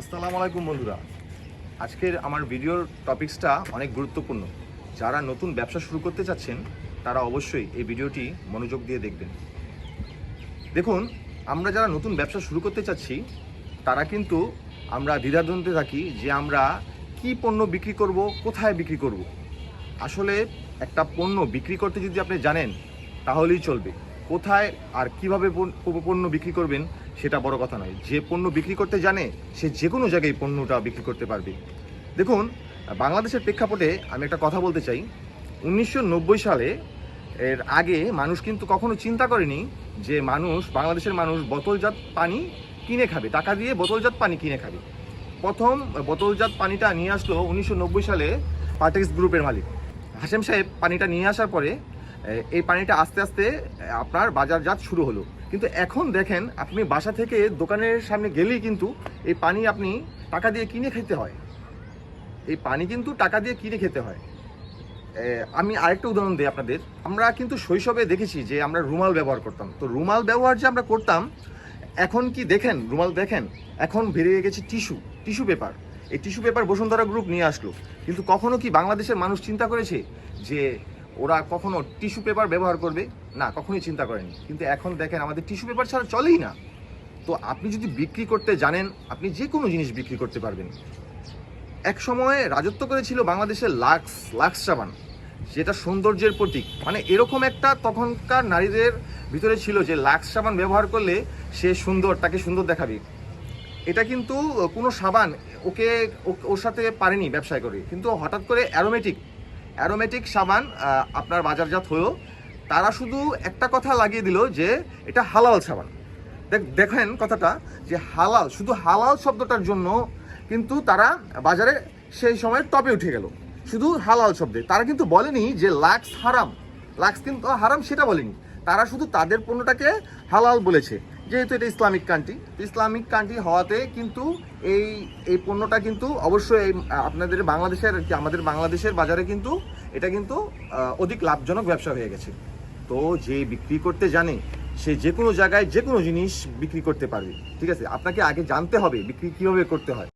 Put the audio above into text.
আসসালামু আলাইকুম বন্ধুরা। আজকের আমার ভিডিওর টপিকসটা অনেক গুরুত্বপূর্ণ। যারা নতুন ব্যবসা শুরু করতে চাচ্ছেন, তারা অবশ্যই এই ভিডিওটি মনোযোগ দিয়ে দেখবেন। দেখুন, আমরা যারা নতুন ব্যবসা শুরু করতে চাচ্ছি, তারা কিন্তু আমরা দ্বিধাদ্বন্দ্বে থাকি যে আমরা কি পণ্য বিক্রি করব, কোথায় বিক্রি করব। আসলে একটা পণ্য বিক্রি করতে যদি আপনি জানেন, তাহলেই চলবে। কোথায় আর কীভাবে পণ্য বিক্রি করবেন সেটা বড় কথা নয়। যে পণ্য বিক্রি করতে জানে, সে যে কোনো জায়গায় পণ্যটা বিক্রি করতে পারবে। দেখুন, বাংলাদেশের প্রেক্ষাপটে আমি একটা কথা বলতে চাই। উনিশশো নব্বই সালে এর আগে মানুষ কিন্তু কখনো চিন্তা করেনি যে মানুষ, বাংলাদেশের মানুষ বোতলজাত পানি কিনে খাবে, টাকা দিয়ে বোতলজাত পানি কিনে খাবে। প্রথম বোতলজাত পানিটা নিয়ে আসলো উনিশশো নব্বই সালে পার্টেক্স গ্রুপের মালিক। হাসেম সাহেব পানিটা নিয়ে আসার পরে এই পানিটা আস্তে আস্তে আপনার বাজারজাত শুরু হলো। কিন্তু এখন দেখেন, আপনি বাসা থেকে দোকানের সামনে গেলেই কিন্তু এই পানি আপনি টাকা দিয়ে কিনে খেতে হয়। এই পানি কিন্তু টাকা দিয়ে কিনে খেতে হয়। আমি আরেকটা উদাহরণ দিই আপনাদের। আমরা কিন্তু শৈশবে দেখেছি যে আমরা রুমাল ব্যবহার করতাম। তো রুমাল ব্যবহার যে আমরা করতাম, এখন কি দেখেন, রুমাল দেখেন, এখন বেরিয়ে গেছে টিস্যু টিস্যু পেপার। এই টিস্যু পেপার বসুন্ধরা গ্রুপ নিয়ে আসলো। কিন্তু কখনো কি বাংলাদেশের মানুষ চিন্তা করেছে যে ওরা কখনো টিস্যু পেপার ব্যবহার করবে? না, কখনোই চিন্তা করেনি। কিন্তু এখন দেখেন, আমাদের টিস্যু পেপার ছাড়া চলেই না। তো আপনি যদি বিক্রি করতে জানেন, আপনি যে কোনো জিনিস বিক্রি করতে পারবেন। এক সময়ে রাজত্ব করেছিল বাংলাদেশের লাক্স লাক্স সাবান। যেটা সৌন্দর্যের প্রতীক। মানে এরকম একটা তখনকার নারীদের ভিতরে ছিল যে লাক্স সাবান ব্যবহার করলে সে সুন্দর, তাকে সুন্দর দেখাবে। এটা কিন্তু কোনো সাবান ওকে ওর সাথে পারেনি ব্যবসায় করে। কিন্তু হঠাৎ করে অ্যারোমেটিক অ্যারোমেটিক সাবান আপনার বাজারজাত হয়েও, তারা শুধু একটা কথা লাগিয়ে দিল যে এটা হালাল সাবান। দেখ, দেখেন কথাটা, যে হালাল, শুধু হালাল শব্দটার জন্য কিন্তু তারা বাজারে সেই সময় টপে উঠে গেল। শুধু হালাল শব্দে। তারা কিন্তু বলেনি যে লাক্স হারাম। লাক্স কিন্তু হারাম সেটা বলেনি। তারা শুধু তাদের পণ্যটাকে হালাল বলেছে। যেহেতু এটা ইসলামিক কান্ট্রি ইসলামিক কান্ট্রি হওয়াতে কিন্তু এই এই পণ্যটা কিন্তু অবশ্যই এই, আপনাদের বাংলাদেশের কি আমাদের বাংলাদেশের বাজারে কিন্তু এটা কিন্তু অধিক লাভজনক ব্যবসা হয়ে গেছে। তো যে বিক্রি করতে জানে সে যে কোনো জায়গায় যে কোনো জিনিস বিক্রি করতে পারবে। ঠিক আছে? আপনাকে আগে জানতে হবে বিক্রি কীভাবে করতে হয়।